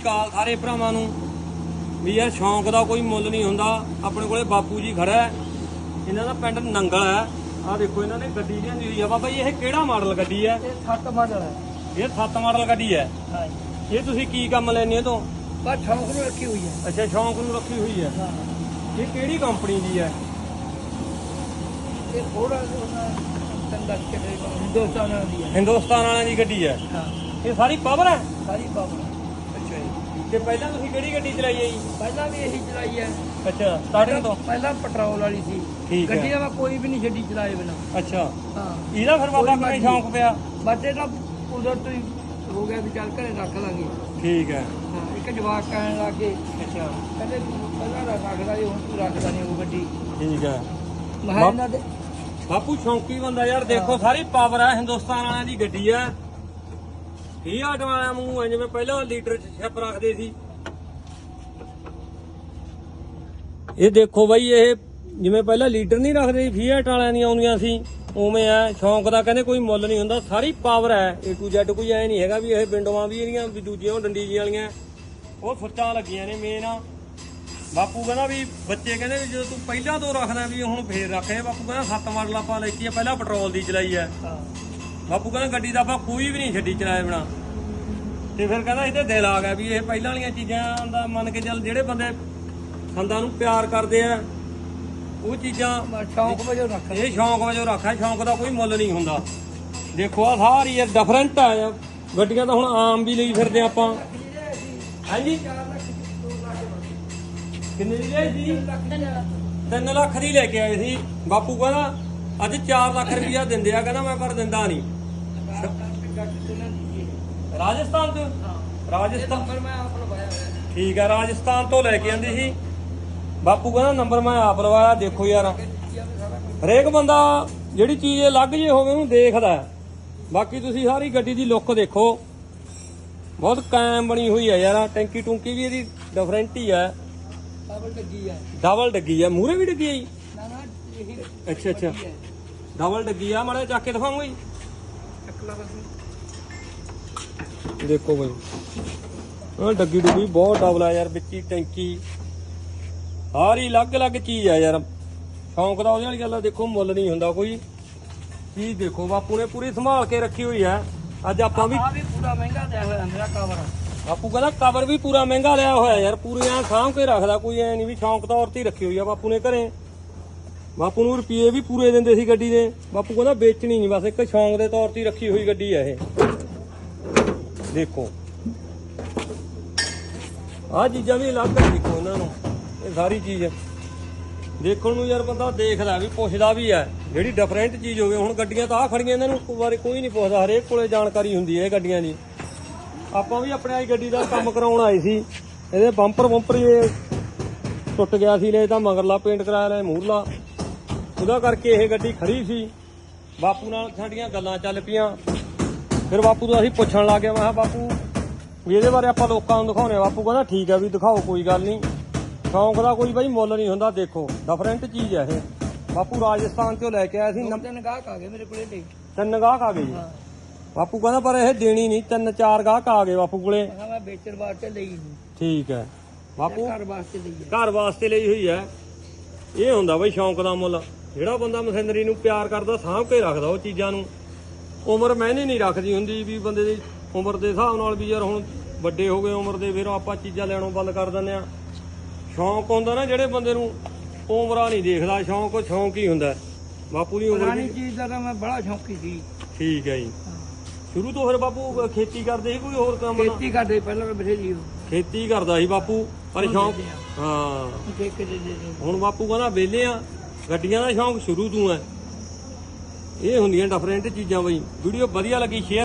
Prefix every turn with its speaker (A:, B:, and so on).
A: ਅਕਾਲ ਸਾਰੇ ਭਰਾਵਾਂ ਨੂੰ ਵੀ ਯਾਰ ਸ਼ੌਂਕ ਦਾ ਕੋਈ ਮੁੱਲ ਨਹੀਂ ਹੁੰਦਾ। ਆਪਣੇ ਕੋਲੇ ਬਾਪੂ ਜੀ ਖੜਾ ਹੈ। ਇਹਨਾਂ ਦਾ ਪਿੰਡ ਨੰਗਲ ਹੈ। ਆਹ ਦੇਖੋ ਇਹਨਾਂ ਨੇ ਗੱਡੀ ਲਿਆਂਦੀ ਹੋਈ ਆ ਬਾਬਾ ਜੀ ਇਹ ਕਿਹੜਾ ਮਾਡਲ ਗੱਡੀ ਹੈ?
B: ਇਹ ਸੱਤ ਮਾਡਲ ਹੈ।
A: ਇਹ 7 ਮਾਡਲ ਗੱਡੀ ਹੈ।
B: ਹਾਂ
A: ਇਹ ਤੁਸੀਂ ਕੀ ਕੰਮ ਲੈਣੇ ਇਹ ਤੋਂ
B: ਬਸ ਸ਼ੌਂਕ ਨੂੰ ਰੱਖੀ ਹੋਈ ਹੈ।
A: ਅੱਛਾ ਸ਼ੌਂਕ ਨੂੰ ਰੱਖੀ ਹੋਈ ਹੈ।
B: ਹਾਂ।
A: ਇਹ ਕਿਹੜੀ ਕੰਪਨੀ ਦੀ ਹੈ?
B: ਇਹ ਥੋੜਾ ਹਿੰਦੁਸਤਾਨ ਦੀ ਹੈ।
A: ਹਿੰਦੁਸਤਾਨ ਵਾਲਿਆਂ ਦੀ ਗੱਡੀ ਹੈ।
B: ਹਾਂ।
A: ਇਹ ਸਾਰੀ ਪਾਵਰ ਹੈ?
B: ਸਾਰੀ ਪਾਵਰ
A: ਤੇ ਪਹਿਲਾਂ ਤੁਸੀਂ ਕਿਹੜੀ ਗੱਡੀ ਚਲਾਈ ਹੈ ਜੀ?
B: ਪਹਿਲਾਂ ਵੀ ਇਹੀ ਚਲਾਈ ਹੈ।
A: ਅੱਛਾ ਸਟਾਰਟਿੰਗ ਤੋਂ?
B: ਪਹਿਲਾਂ ਪੈਟਰੋਲ ਵਾਲੀ ਸੀ।
A: ਠੀਕ ਹੈ।
B: ਦਾ ਕੋਈ ਵੀ ਨਹੀਂ ਛੱਡੀ ਚਲਾਏ ਬਿਨਾ।
A: ਅੱਛਾ।
B: ਹਾਂ।
A: ਇਹਦਾ ਫਿਰ ਬਾਬਾ
B: ਕੋਈ
A: ਕਿਵੇਂ ਸ਼ੌਂਕ ਪਿਆ?
B: ਬੱਚੇ ਤਾਂ ਉਧਰ ਤੋਂ ਹੀ ਹੋ ਗਿਆ ਵੀ ਚੱਲ ਘਰੇ ਰੱਖ ਲਾਂਗੇ।
A: ਠੀਕ ਹੈ।
B: ਹਾਂ ਇੱਕ ਜਵਾਕ ਕਹਿਣ ਲੱਗੇ
A: ਅੱਛਾ।
B: ਕਹਿੰਦੇ ਤੂੰ ਪਹਿਲਾਂ ਤਾਂ ਰੱਖਦਾ ਸੀ ਹੁਣ ਤੂੰ ਰੱਖਦਾ ਨਹੀਂ ਉਹ ਗੱਡੀ।
A: ਠੀਕ ਹੈ।
B: ਮੈਂ ਕਿਹਾ ਇਹਨਾਂ ਦੇ
A: ਬਾਪੂ ਸ਼ੌਂਕੀ ਬੰਦਾ ਯਾਰ ਦੇਖੋ ਸਾਰੀ ਪਾਵਰ ਹੈ ਹਿੰਦੁਸਤਾਨ ਵਾਲਿਆਂ ਦੀ ਗੱਡੀ ਹੈ ਇਹ ਆਟੋ ਵਾਲਿਆਂ ਨੂੰ ਜਿਵੇਂ ਪਹਿਲਾਂ ਲੀਟਰ ਚ ਛਿਪ ਰੱਖਦੇ ਸੀ। ਇਹ ਦੇਖੋ ਬਾਈ ਇਹ ਜਿਵੇਂ ਪਹਿਲਾਂ ਲੀਟਰ ਨਹੀਂ ਰੱਖਦੇ ਸੀ ਫੀਐਟ ਵਾਲਿਆਂ ਦੀਆਂ ਆਉਂਦੀਆਂ ਸੀ ਉਵੇਂ ਆ ਸ਼ੌਂਕ ਦਾ ਕਹਿੰਦੇ ਕੋਈ ਮੁੱਲ ਨਹੀਂ ਹੁੰਦਾ ਸਾਰੀ ਪਾਵਰ ਹੈ A to Z ਕੋਈ ਐ ਨਹੀਂ ਹੈਗਾ ਵੀ ਇਹ ਵਿੰਡੋਆਂ ਵੀ ਇਹਦੀਆਂ ਵੀ ਦੂਜੀਆਂ ਉਹ ਡੰਡੀ ਜੀਆਂ ਵਾਲੀਆਂ ਉਹ ਸੁੱਚਾਂ ਲੱਗੀਆਂ ਨੇ ਮੇਨ ਬਾਪੂ ਕਹਿੰਦਾ ਵੀ ਬੱਚੇ ਕਹਿੰਦੇ ਵੀ ਜਦੋਂ ਤੂੰ ਪਹਿਲਾਂ ਤੋਂ ਰੱਖਦਾ ਵੀ ਹੁਣ ਫੇਰ ਰੱਖੇ ਬਾਪੂ ਕਹਿੰਦਾ ਸੱਤ ਮਾਡਲ ਆਪਾਂ ਲੈਤੀ ਆ ਪਹਿਲਾਂ ਪੈਟਰੋਲ ਦੀ ਚਲਾਈ ਆ। ਬਾਪੂ ਕਹਿੰਦਾ ਗੱਡੀ ਦਾ ਆਪਾਂ ਕੋਈ ਵੀ ਨਹੀਂ ਛੱਡੀ ਚਲਾਏ ਬਣਾ ਤੇ ਫਿਰ ਕਹਿੰਦਾ ਇਹਦੇ ਦਿਲ ਆ ਗਿਆ ਵੀ ਇਹ ਪਹਿਲਾਂ ਵਾਲੀਆਂ ਚੀਜ਼ਾਂ ਦਾ ਮੰਨ ਕੇ ਚੱਲ ਜਿਹੜੇ ਬੰਦੇ ਸੰਦਾਂ ਨੂੰ ਪਿਆਰ ਕਰਦੇ ਆ ਉਹ ਚੀਜ਼ਾਂ
B: ਸ਼ੌਂਕ ਵਜੋਂ ਰੱਖ
A: ਇਹ ਸ਼ੌਂਕ ਵਜੋਂ ਰੱਖਿਆ ਸ਼ੌਂਕ ਦਾ ਕੋਈ ਮੁੱਲ ਨਹੀਂ ਹੁੰਦਾ। ਦੇਖੋ ਆ ਸਾਰੀ ਇਹ ਡਿਫਰੈਂਟ ਆ ਗੱਡੀਆਂ ਤਾਂ ਹੁਣ ਆਮ ਵੀ ਲਈ ਫਿਰਦੇ ਆਪਾਂ। ਹਾਂਜੀ? ਕਿੰਨੇ ਦੀ ਲਈ ਸੀ? 3 ਲੱਖ ਦੀ ਲੈ ਕੇ ਆਏ ਸੀ। ਬਾਪੂ ਕਹਿੰਦਾ ਅੱਜ 4 ਲੱਖ ਰੁਪਇਆ ਦਿੰਦੇ ਆ ਕਹਿੰਦਾ ਮੈਂ ਪਰ ਦਿੰਦਾ ਨਹੀਂ। ਰਾਜਸਥਾਨ ਤੋਂ? ਰਾਜਸਥਾਨ।
B: ਨੰਬਰ ਮੈਂ ਆਪ ਲਵਾਇਆ ਹੋਇਆ
A: ਠੀਕ ਆ ਰਾਜਸਥਾਨ ਤੋਂ ਲੈ ਕੇ ਆਂਦੀ ਸੀ। ਬਾਪੂ ਕਹਿੰਦਾ ਨੰਬਰ ਮੈਂ ਆਪ ਲਵਾਇਆ ਦੇਖੋ ਯਾਰ। ਹਰੇਕ ਬੰਦਾ ਜਿਹੜੀ ਚੀਜ਼ ਅਲੱਗ ਜੇ ਹੋਵੇ ਉਹਨੂੰ ਦੇਖਦਾ। ਬਾਕੀ ਤੁਸੀਂ ਸਾਰੀ ਗੱਡੀ ਦੀ ਲੁੱਕ ਦੇਖੋ। ਬਹੁਤ ਕਾਇਮ ਬਣੀ ਹੋਈ ਹੈ ਯਾਰ ਟੈਂਕੀ ਟੁੰਕੀ ਵੀ ਇਹਦੀ ਡਿਫਰੈਂਟ ਹੀ ਹੈ।
B: ਡਬਲ ਡੱਗੀ ਹੈ
A: ਡਬਲ ਡੱਗੀ ਹੈ ਮੂਰੇ ਵੀ ਡੱਗੀ ਹੈ ਜੀ?
B: ਨਾ ਨਾ ਇਹੀ
A: ਅੱਛਾ ਅੱਛਾ। ਡਬਲ ਡੱਗੀ ਆ ਮਾੜਾ ਚੱਕ ਕੇ ਦਿਖਾਉਂਗਾ ਜੀ।
B: ਚੱਕ ਲਾ ਬਸ।
A: ਦੇਖੋ ਬਈ। ਉਹ ਡੱਗੀ ਡੁੱਗੀ ਬਹੁਤ ਡਬਲ ਆ ਯਾਰ ਵਿੱਚ ਹੀ ਟੈਂਕੀ ਸਾਰੀ ਅਲੱਗ-ਅਲੱਗ ਚੀਜ਼ ਆ ਯਾਰ। ਸ਼ੌਂਕ ਦਾ ਉਹਦੇ ਵਾਲੀ ਗੱਲ ਆ ਦੇਖੋ ਮੁੱਲ ਨਹੀਂ ਹੁੰਦਾ ਕੋਈ। ਚੀਜ਼ ਦੇਖੋ ਬਾਪੂ ਨੇ ਪੂਰੀ ਸੰਭਾਲ ਕੇ ਰੱਖੀ ਹੋਈ ਆ। ਅੱਜ ਆਪਾਂ ਵੀ
B: ਆ ਵੀ ਪੂਰਾ ਮਹਿੰਗਾ ਦਿਆ ਹੋਇਆ ਮੇਰਾ ਕਵਰ
A: ਬਾਪੂ ਕਹਿੰਦਾ ਕਵਰ ਵੀ ਪੂਰਾ ਮਹਿੰਗਾ ਲਿਆ ਹੋਇਆ ਯਾਰ ਪੂਰੀ ਐ ਸਾਂਭ ਕੇ ਰੱਖਦਾ ਕੋਈ ਐ ਨਹੀਂ ਵੀ ਸ਼ੌਂਕ ਤੌਰ ਤੇ ਹੀ ਰੱਖੀ ਹੋਈ ਆ ਬਾਪੂ ਨੇ ਘਰੇ। ਬਾਪੂ ਨੂੰ ਰੁਪਏ ਵੀ ਪੂਰੇ ਦਿੰਦੇ ਸੀ ਗੱਡੀ ਦੇ। ਬਾਪੂ ਕਹਿੰਦਾ ਵੇਚਣੀ ਨਹੀਂ ਬਸ ਇੱਕ ਸ਼ੌਂਕ ਦੇ ਤੌਰ ਤੇ ਹੀ ਰੱਖੀ ਹੋਈ ਗੱਡੀ ਆ ਇਹ। ਦੇਖੋ। ਆਹ ਚੀਜ਼ਾਂ ਵੀ ਅਲੱਗ ਆ ਦੇਖੋ ਇਹਨਾਂ ਨੂੰ। ਇਹ ਸਾਰੀ ਚੀਜ਼ ਦੇਖਣ ਨੂੰ ਯਾਰ ਬੰਦਾ ਦੇਖਦਾ ਵੀ, ਪੁੱਛਦਾ ਵੀ ਹੈ। ਜਿਹੜੀ ਡਿਫਰੈਂਟ ਚੀਜ਼ ਹੋਵੇ ਹੁਣ ਗੱਡੀਆਂ ਤਾਂ ਆ ਖੜੀਆਂ ਇਹਨਾਂ ਨੂੰ ਬਾਰੇ ਕੋਈ ਨਹੀਂ ਪੁੱਛਦਾ। ਹਰੇਕ ਕੋਲੇ ਜਾਣਕਾਰੀ ਹੁੰਦੀ ਹੈ ਇਹ ਗੱਡੀਆਂ ਦੀ। ਆਪਾਂ ਵੀ ਆਪਣੇ ਆਈ ਗੱਡੀ ਦਾ ਕੰਮ ਕਰਾਉਣ ਆਏ ਸੀ। ਇਹਦੇ ਬੰਪਰ ਬੰਪਰ ਇਹ ਟੁੱਟ ਗਿਆ ਸੀ ਲੈ ਤਾਂ ਮਗਰਲਾ ਪੇਂਟ ਕਰਾਇਆ ਲੈ ਮੂਹਰਲਾ। ਉਹਦਾ ਕਰਕੇ ਇਹ ਗੱਡੀ ਖੜੀ ਸੀ। ਬਾਪੂ ਨਾਲ ਸਾਡੀਆਂ ਗੱਲਾਂ ਚੱਲ ਪਈਆਂ। ਫਿਰ ਬਾਪੂ ਤੋਂ ਅਸੀਂ ਪੁੱਛਣ ਲੱਗ ਗਏ ਮੈਂ ਕਿਹਾ ਬਾਪੂ ਵੀ ਇਹਦੇ ਬਾਰੇ ਆਪਾਂ ਲੋਕਾਂ ਨੂੰ ਦਿਖਾਉਣੇ ਆ। ਬਾਪੂ ਕਹਿੰਦਾ ਠੀਕ ਆ ਵੀ ਦਿਖਾਓ ਕੋਈ ਗੱਲ ਨਹੀਂ। ਸ਼ੌਂਕ ਦਾ ਕੋਈ ਬਾਈ ਮੁੱਲ ਨਹੀਂ ਹੁੰਦਾ ਦੇਖੋ ਡਿਫਰੈਂਟ ਚੀਜ਼ ਹੈ ਇਹ। ਬਾਪੂ ਰਾਜਸਥਾਨ ਤੋਂ ਲੈ ਕੇ ਆਇਆ ਸੀ
B: ਤਿੰਨ ਗਾਹਕ ਆ ਗਏ ਮੇਰੇ ਕੋਲੇ ਤੇ
A: ਤਿੰਨ ਗਾਹਕ ਆ ਗਏ ਜੀ। ਬਾਪੂ ਕਹਿੰਦਾ ਪਰ ਇਹ ਦੇਣੀ ਨਹੀਂ ਤਿੰਨ ਚਾਰ ਗਾਹਕ ਆ ਗਏ ਬਾਪੂ ਕੋਲੇ।
B: ਮੈਂ ਕਿਹਾ ਮੈਂ ਵੇਚਣ ਵਾਸਤੇ ਲਈ ਨਹੀਂ
A: ਠੀਕ ਹੈ ਬਾਪੂ
B: ਘਰ ਵਾਸਤੇ ਲਈ ਹੈ
A: ਘਰ ਵਾਸਤੇ ਲਈ ਹੋਈ ਹੈ ਇਹ ਹੁੰਦਾ ਬਈ ਸ਼ੌਂਕ ਦਾ ਮੁੱਲ। ਜਿਹੜਾ ਬੰਦਾ ਮਸ਼ੀਨਰੀ ਨੂੰ ਪਿਆਰ ਕਰਦਾ ਸਾਂਭ ਕੇ ਰੱਖਦਾ ਉਹ ਚੀਜ਼ਾਂ ਨੂੰ। ਉਮਰ ਮੈਨੇ ਨਹੀਂ ਰੱਖਦੀ ਹੁੰਦੀ ਵੀ ਬੰਦੇ ਦੀ ਉਮਰ ਦੇ ਹਿਸਾਬ ਨਾਲ ਵੀ ਯਾਰ ਹੁਣ ਵੱਡੇ ਹੋ ਗਏ ਉਮਰ ਦੇ ਫਿਰ ਆਪਾਂ ਚੀਜ਼ਾਂ ਲੈਣੋਂ ਬੰਦ ਕਰ ਦਿੰਦੇ ਆ ਸ਼ੌਂਕ ਹੁੰਦਾ ਨਾ ਜਿਹੜੇ ਬੰਦੇ ਨੂੰ ਉਮਰਾਂ ਨਹੀਂ ਦੇਖਦਾ ਸ਼ੌਂਕ ਉਹ ਸ਼ੌਂਕ ਹੀ ਹੁੰਦਾ। ਬਾਪੂ ਦੀ ਉਮਰ
B: ਪੁਰਾਣੀ ਚੀਜ਼ ਦਾ ਤਾਂ ਮੈਂ ਬੜਾ ਸ਼ੌਂਕੀ ਸੀ।
A: ਠੀਕ ਹੈ ਜੀ। ਸ਼ੁਰੂ ਤੋਂ ਫਿਰ ਬਾਪੂ ਖੇਤੀ ਕਰਦੇ ਸੀ ਕੋਈ ਹੋਰ ਕੰਮ ਨਾ?
B: ਖੇਤੀ ਕਰਦੇ ਪਹਿਲਾਂ ਤਾਂ ਬਥੇਰੀ
A: ਖੇਤੀ ਕਰਦਾ ਸੀ ਬਾਪੂ ਪਰ ਸ਼ੌਂਕ ਹਾਂ। ਹੁਣ ਬਾਪੂ ਕਹਿੰਦਾ ਵਿਹਲੇ ਆ ਗੱਡੀਆਂ ਦਾ ਸ਼ੌਂਕ ਸ਼ੁਰੂ ਤੋਂ ਹੈ। ਇਹ ਹੁੰਦੀਆਂ ਡਿਫਰੈਂਟ ਚੀਜ਼ਾਂ ਬਈ। ਵੀਡੀਓ ਵਧੀਆ ਲੱਗੀ ਸ਼ੇਅਰ